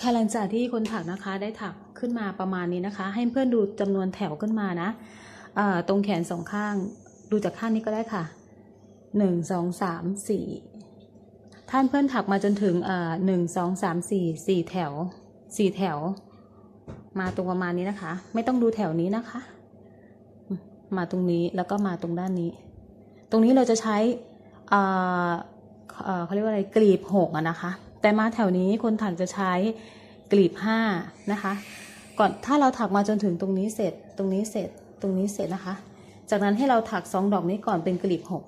ค่ะหลังจากที่คนถักนะคะได้ถักขึ้นมาประมาณนี้นะคะ ให้เพื่อนดูจำนวนแถวขึ้นมานะเอ่อตรงแขนสองข้างดูจากข้างนี้ก็ได้ค่ะหนึ่งสองสามสี่ท่านเพื่อนถักมาจนถึงเอ่อหนึ่งสองสามสี่สี่แถวสี่แถว มาตรงประมาณนี้นะคะ ไม่ต้องดูแถวนี้นะคะ มาตรงนี้แล้วก็มาตรงด้านนี้ ตรงนี้เราจะใช้เอ่อเขาเรียกว่าอะไรกลีบหกอะนะคะ แต่มาแถวนี้คนถักจะใช้กลีบห้านะคะ ก่อนถ้าเราถักมาจนถึงตรงนี้เสร็จ ตรงนี้เสร็จ ตรงนี้เสร็จนะคะ จากนั้นให้เราถักสองดอกนี้ก่อนเป็นกลีบหก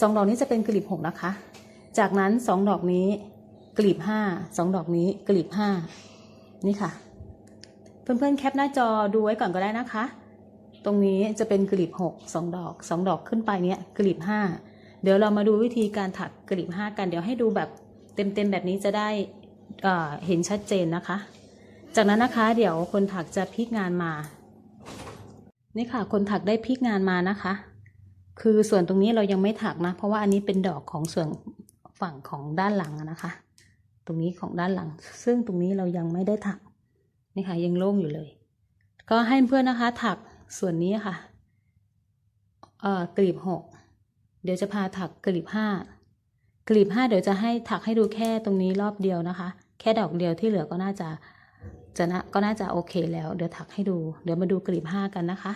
สองดอกนี้จะเป็นกลีบหกนะคะ จากนั้นสองดอกนี้กลีบห้าสองดอกนี้กลีบห้านี่ค่ะ เพื่อนๆแคปหน้าจอดูไว้ก่อนก็ได้นะคะ ตรงนี้จะเป็นกลีบหกสองดอกสองดอกขึ้นไปเนี้ยกลีบห้าเดี๋ยวเรามาดูวิธีการถักกลีบห้ากันเดี๋ยวให้ดูแบบ เต็มๆแบบนี้จะได้เห็นชัดเจนนะคะ จากนั้นนะคะเดี๋ยวคนถักจะพลิกงานมา นี่ค่ะ คนถักได้พลิกงานมานะคะ คือส่วนตรงนี้เรายังไม่ถักนะ เพราะว่าอันนี้เป็นดอกของส่วนฝั่งของด้านหลังนะคะ ตรงนี้ของด้านหลัง ซึ่งตรงนี้เรายังไม่ได้ถัก นี่ค่ะยังโล่งอยู่เลย ก็ให้เพื่อนนะคะถักส่วนนี้ค่ะ เอ่อกลีบหก เดี๋ยวจะพาถักกลีบห้า กลีบห้าเดี๋ยวจะให้ถักให้ดูแค่ตรงนี้รอบเดียวนะคะ แค่ดอกเดียวที่เหลือก็น่าจะจะนะก็น่าจะโอเคแล้ว เดี๋ยวถักให้ดู เดี๋ยวมาดูกลีบห้ากันนะคะ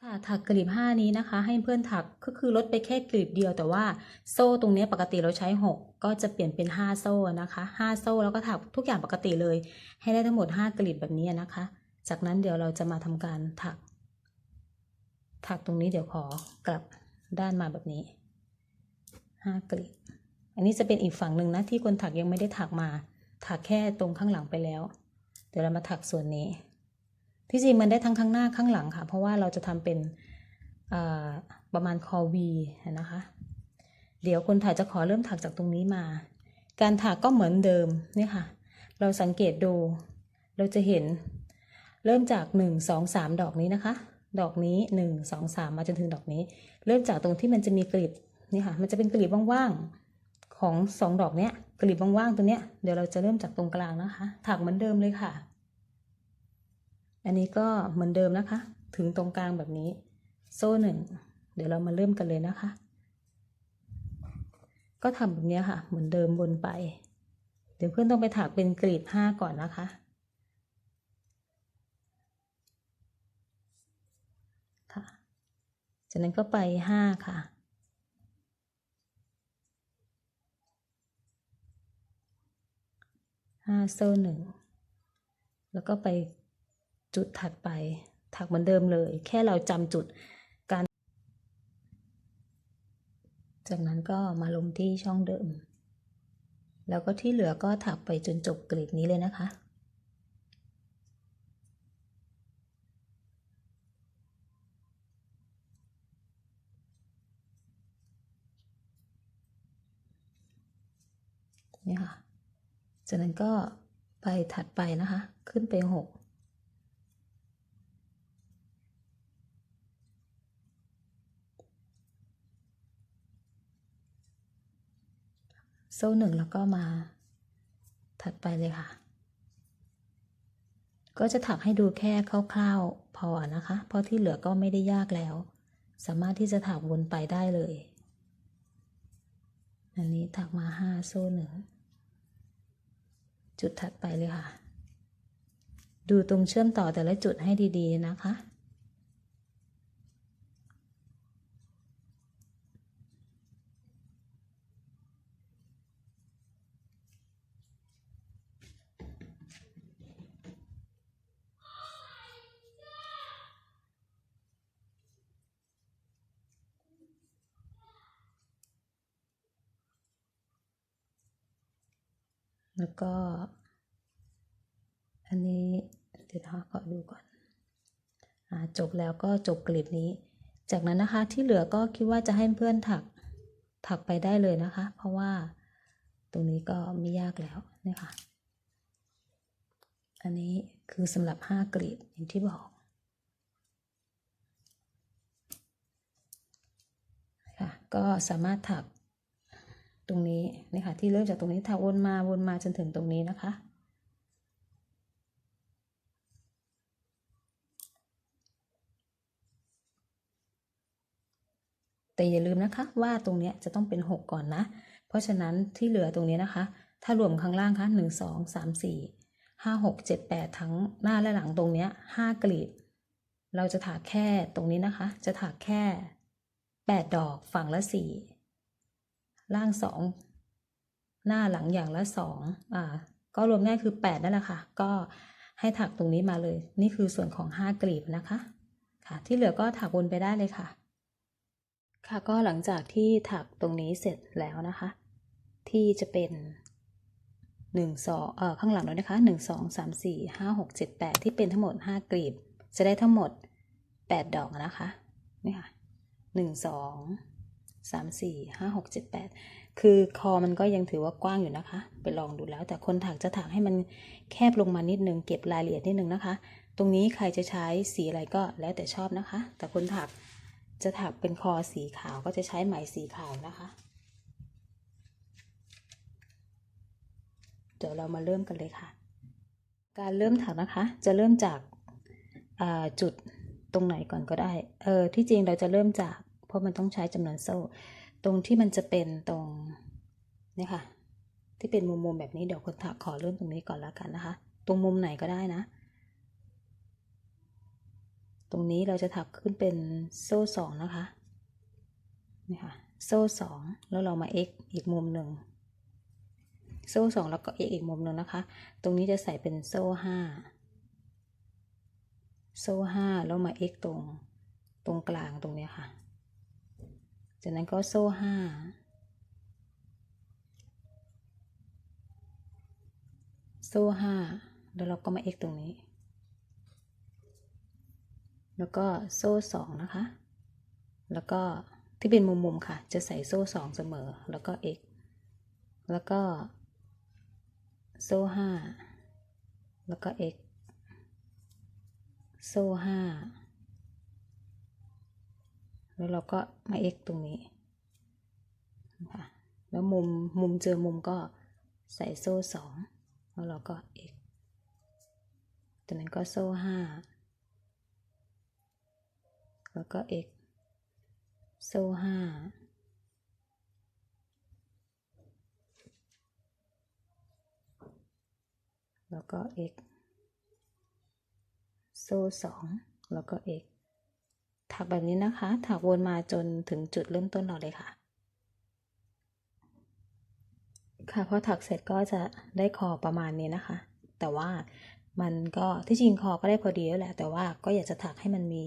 ค่ะถักกลีบห้านี้นะคะ ให้เพื่อนถักก็คือลดไปแค่กลีบเดียว แต่ว่าโซ่ตรงนี้ปกติเราใช้หกก็จะเปลี่ยนเป็นห้าโซ่นะคะห้าโซ่แล้วก็ถักทุกอย่างปกติเลย ให้ได้ทั้งหมดห้ากลีบแบบนี้นะคะ จากนั้นเดี๋ยวเราจะมาทำการถัก ถักตรงนี้เดี๋ยวขอกลับด้านมาแบบนี้ ห้ากลีบอันนี้จะเป็นอีกฝั่งหนึ่งนะที่คนถักยังไม่ได้ถักมา ถักแค่ตรงข้างหลังไปแล้ว เดี๋ยวเรามาถักส่วนนี้ ที่จริงมันได้ทั้งข้างหน้าข้างหลังค่ะ เพราะว่าเราจะทำเป็นประมาณคอวีนะคะ เดี๋ยวคนถักจะขอเริ่มถักจากตรงนี้มา การถักก็เหมือนเดิมนี่ค่ะ เราสังเกตดู เราจะเห็นเริ่มจากหนึ่งสองสามดอกนี้นะคะ ดอกนี้หนึ่งสองสามมาจนถึงดอกนี้ เริ่มจากตรงที่มันจะมีกลีบ นี่ค่ะ มันจะเป็นกลีบว่างๆของสองดอกเนี้ยกลีบว่างๆตัวเนี้ยเดี๋ยวเราจะเริ่มจากตรงกลางนะคะ ถักเหมือนเดิมเลยค่ะ อันนี้ก็เหมือนเดิมนะคะ ถึงตรงกลางแบบนี้ โซ่หนึ่งเดี๋ยวเรามาเริ่มกันเลยนะคะ ก็ทำแบบนี้ค่ะ เหมือนเดิมวนไป เดี๋ยวเพื่อนต้องไปถักเป็นกลีบห้าก่อนนะคะค่ะจากนั้นก็ไปห้าค่ะ ห้าโซ่หนึ่งแล้วก็ไปจุดถัดไป ถักเหมือนเดิมเลย แค่เราจำจุดการ จากนั้นก็มาลงที่ช่องเดิม แล้วก็ที่เหลือก็ถักไปจนจบกลีบนี้เลยนะคะนี่ค่ะ จากนั้นก็ไปถัดไปนะคะ ขึ้นไปหกโซ่หนึ่งแล้วก็มาถัดไปเลยค่ะ ก็จะถักให้ดูแค่คร่าวๆพอนะคะ เพราะที่เหลือก็ไม่ได้ยากแล้ว สามารถที่จะถักวนไปได้เลย อันนี้ถักมาห้าโซ่หนึ่ง จุดถัดไปเลยค่ะ ดูตรงเชื่อมต่อแต่ละจุดให้ดีๆนะคะ แล้วก็ อันนี้เดี๋ยวนะคะขอดูก่อนอจบแล้วก็จบกลีบนี้ จากนั้นนะคะที่เหลือก็คิดว่าจะให้เพื่อนถักถักไปได้เลยนะคะ เพราะว่าตรงนี้ก็ไม่ยากแล้วนี่ค่ะอันนี้คือสำหรับห้ากลีบอย่างที่บอกค่ะก็สามารถถัก ตรงนี้นี่ค่ะที่เริ่มจากตรงนี้ถ้าวนมาวนมาจนถึงตรงนี้นะคะ แต่อย่าลืมนะคะว่าตรงนี้จะต้องเป็น 6 ก่อนนะ เพราะฉะนั้นที่เหลือตรงนี้นะคะ ถ้ารวมข้างล่างคะ1 2 3 4 5 6 7 8ทั้งหน้าและหลังตรงนี้ย5กลีบ เราจะถากแค่ตรงนี้นะคะ จะถากแค่ 8 ดอกฝั่งละ4 ล่าง2หน้าหลังอย่างละ2อ่า ก็รวมง่ายคือ8นั่นแหละค่ะ ก็ให้ถักตรงนี้มาเลย นี่คือส่วนของ5กลีบนะคะ ค่ะ ที่เหลือก็ถักวนไปได้เลยค่ะ ค่ะก็หลังจากที่ถักตรงนี้เสร็จแล้วนะคะ ที่จะเป็นหนึ่งสองเอ่อข้างหลังด้วยนะคะหนึ่งสองสามสี่ห้าหกเจ็ดแปดที่เป็นทั้งหมดห้ากลีบ จะได้ทั้งหมดแปดดอกนะคะ นี่ค่ะหนึ่งสอง สามสี่ห้าหกเจ็ดแปดคือคอมันก็ยังถือว่ากว้างอยู่นะคะ ไปลองดูแล้ว แต่คนถักจะถักให้มันแคบลงมานิดนึงเก็บรายละเอียดนิดนึงนะคะ ตรงนี้ใครจะใช้สีอะไรก็แล้วแต่ชอบนะคะ แต่คนถักจะถักเป็นคอสีขาวก็จะใช้ไหมสีขาวนะคะ เดี๋ยวเรามาเริ่มกันเลยค่ะ การเริ่มถักนะคะ จะเริ่มจากจุดตรงไหนก่อนก็ได้ เออที่จริงเราจะเริ่มจาก เพราะมันต้องใช้จำนวนโซ่ ตรงที่มันจะเป็นตรงนี่ค่ะ ที่เป็นมุมมุมแบบนี้เดี๋ยวคนถักขอเริ่มตรงนี้ก่อนแล้วกันนะคะ ตรงมุมไหนก็ได้นะ ตรงนี้เราจะถักขึ้นเป็นโซ่สองนะคะนี่ค่ะโซ่สองแล้วเรามา x อีกมุมหนึ่งโซ่สองแล้วก็ x อีกมุมหนึ่งนะคะ ตรงนี้จะใส่เป็นโซ่ห้าโซ่ห้าแล้วมา x ตรงตรงกลางตรงนี้ค่ะ จากนั้นก็โซ่ห้าโซ่ห้าแล้วเราก็มา x ตรงนี้ แล้วก็โซ่สองนะคะ แล้วก็ที่เป็นมุมมุมค่ะ จะใส่โซ่สองเสมอ แล้วก็ x แล้วก็ โซ่ห้าแล้วก็ x โซ่ห้า แล้วเราก็มา x ตรงนี้ค่ะแล้วมุมมุมเจอมุมก็ใส่โซ่สองแล้วเราก็ x จากนั้นก็โซ่ห้าแล้วก็ x โซ่ห้าแล้วก็ x โซ่สองแล้วก็ x ถักแบบนี้นะคะ ถักวนมาจนถึงจุดเริ่มต้นเราเลยค่ะ ค่ะพอถักเสร็จก็จะได้คอประมาณนี้นะคะ แต่ว่ามันก็ที่จริงคอก็ได้พอดีแล้วแหละ แต่ว่าก็อยากจะถักให้มันมี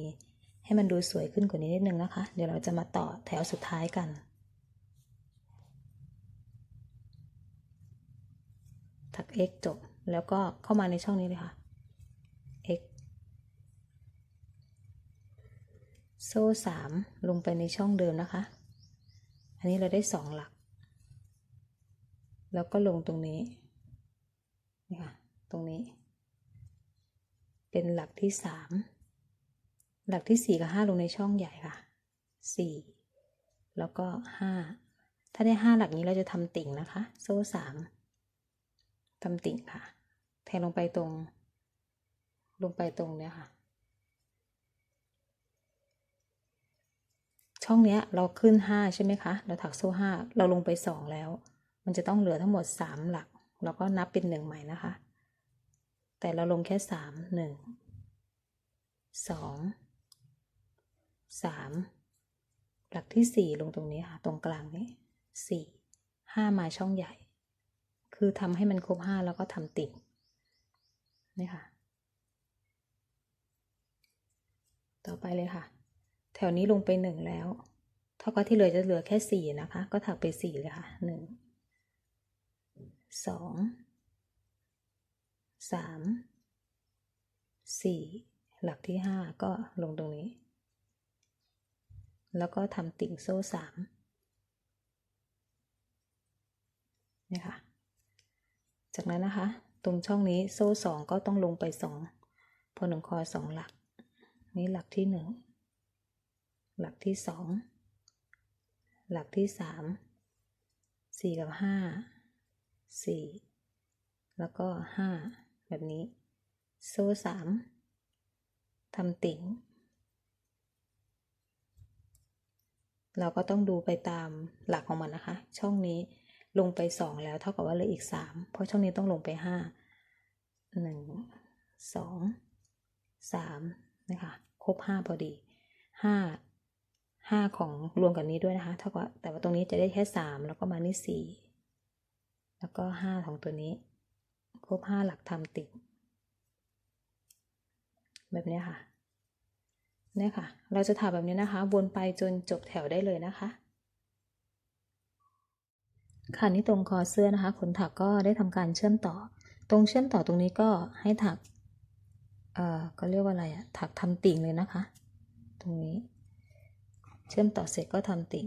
ให้มันดูสวยขึ้นกว่านี้นิดนึงนะคะ เดี๋ยวเราจะมาต่อแถวสุดท้ายกัน ถัก x จบแล้วก็เข้ามาในช่องนี้เลยค่ะ x โซ่สามลงไปในช่องเดิมนะคะ อันนี้เราได้สองหลัก แล้วก็ลงตรงนี้นี่ค่ะตรงนี้ เป็นหลักที่สามหลักที่สี่กับห้าลงในช่องใหญ่ค่ะสี่แล้วก็ห้าถ้าได้ห้าหลักนี้เราจะทำติ่งนะคะ โซ่สามทำติ่งค่ะ แทงลงไปตรง ลงไปตรงเนี้ยค่ะ ช่องเนี้ยเราขึ้นห้าใช่ไหมคะ เราถักโซ่ห้าเราลงไปสองแล้ว มันจะต้องเหลือทั้งหมดสามหลัก เราก็นับเป็นหนึ่งใหม่นะคะ แต่เราลงแค่สามหนึ่งสองสามหลักที่สี่ลงตรงนี้ค่ะ ตรงกลางนี้สี่ห้ามาช่องใหญ่ คือทำให้มันครบห้าแล้วก็ทำติ่งนี่ค่ะ ต่อไปเลยค่ะ วนี้ลงไปหนึ่งแล้ว เท่ากับที่เหลือจะเหลือแค่สี่นะคะ ก็ถักไปสี่เลยค่ะหนึ่งสองสามสี่หลักที่ห้าก็ลงตรงนี้ แล้วก็ทำติ่งโซ่สามนี่ค่ะ จากนั้นนะคะ ตรงช่องนี้โซ่สองก็ต้องลงไปสองพอหนึ่งคอสองหลัก นี้หลักที่หนึ่ง หลักที่สองหลักที่สามสี่กับห้าสี่แล้วก็ห้าแบบนี้ โซ่สามทำติ่ง เราก็ต้องดูไปตามหลักของมันนะคะ ช่องนี้ลงไปสองแล้วเท่ากับว่าเหลืออีกสามเพราะช่องนี้ต้องลงไปห้าหนึ่งสองสามนะคะ ครบห้าพอดีห้า ห้าของรวมกับนี้ด้วยนะคะเท่ากับแต่ว่าตรงนี้จะได้แค่สามแล้วก็มานี่สี่แล้วก็ห้าของตัวนี้ ครบห้าหลักทำติด แบบนี้ค่ะนี่ค่ะ เราจะถักแบบนี้นะคะ วนไปจนจบแถวได้เลยนะคะ ค่ะนี่ตรงคอเสื้อนะคะขนถักก็ได้ทำการเชื่อมต่อ ตรงเชื่อมต่อตรงนี้ก็ให้ถัก เอ่อก็เรียกว่าอะไรอะถักทำติ่งเลยนะคะ ตรงนี้ เชื่อมต่อเสร็จก็ทำติ่ง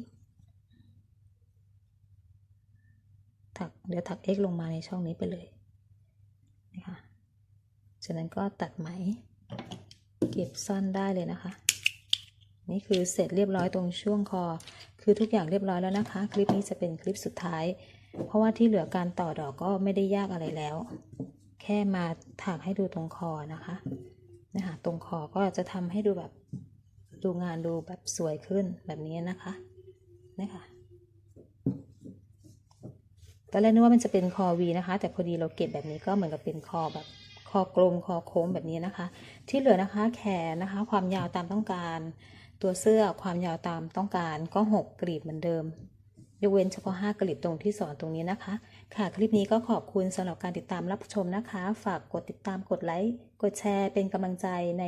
ถักเดี๋ยวถัก x ลงมาในช่องนี้ไปเลยนะคะจากนั้นก็ตัดไหม เก็บซ่อนได้เลยนะคะ นี่คือเสร็จเรียบร้อยตรงช่วงคอ คือทุกอย่างเรียบร้อยแล้วนะคะ คลิปนี้จะเป็นคลิปสุดท้าย เพราะว่าที่เหลือการต่อดอกก็ไม่ได้ยากอะไรแล้ว แค่มาถักให้ดูตรงคอนะคะนะคะตรงคอก็จะทำให้ดูแบบ ดูงานดูแบบสวยขึ้นแบบนี้นะคะนะคะตอนแรกนึกว่ามันจะเป็นคอวีนะคะ แต่พอดีเราเก็บแบบนี้ก็เหมือนกับเป็นคอแบบคอกลมคอโค้งแบบนี้นะคะ ที่เหลือนะคะแขนนะคะ ความยาวตามต้องการ ตัวเสื้อความยาวตามต้องการก็6กลีบเหมือนเดิมยกเว้นเฉพาะ5กลีบตรงที่สอนตรงนี้นะคะ ค่ะคลิปนี้ก็ขอบคุณสำหรับการติดตามรับชมนะคะ ฝากกดติดตามกดไลค์กดแชร์เป็นกำลังใจใน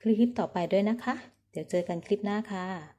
คลิปต่อไปด้วยนะคะ เดี๋ยวเจอกันคลิปหน้าค่ะ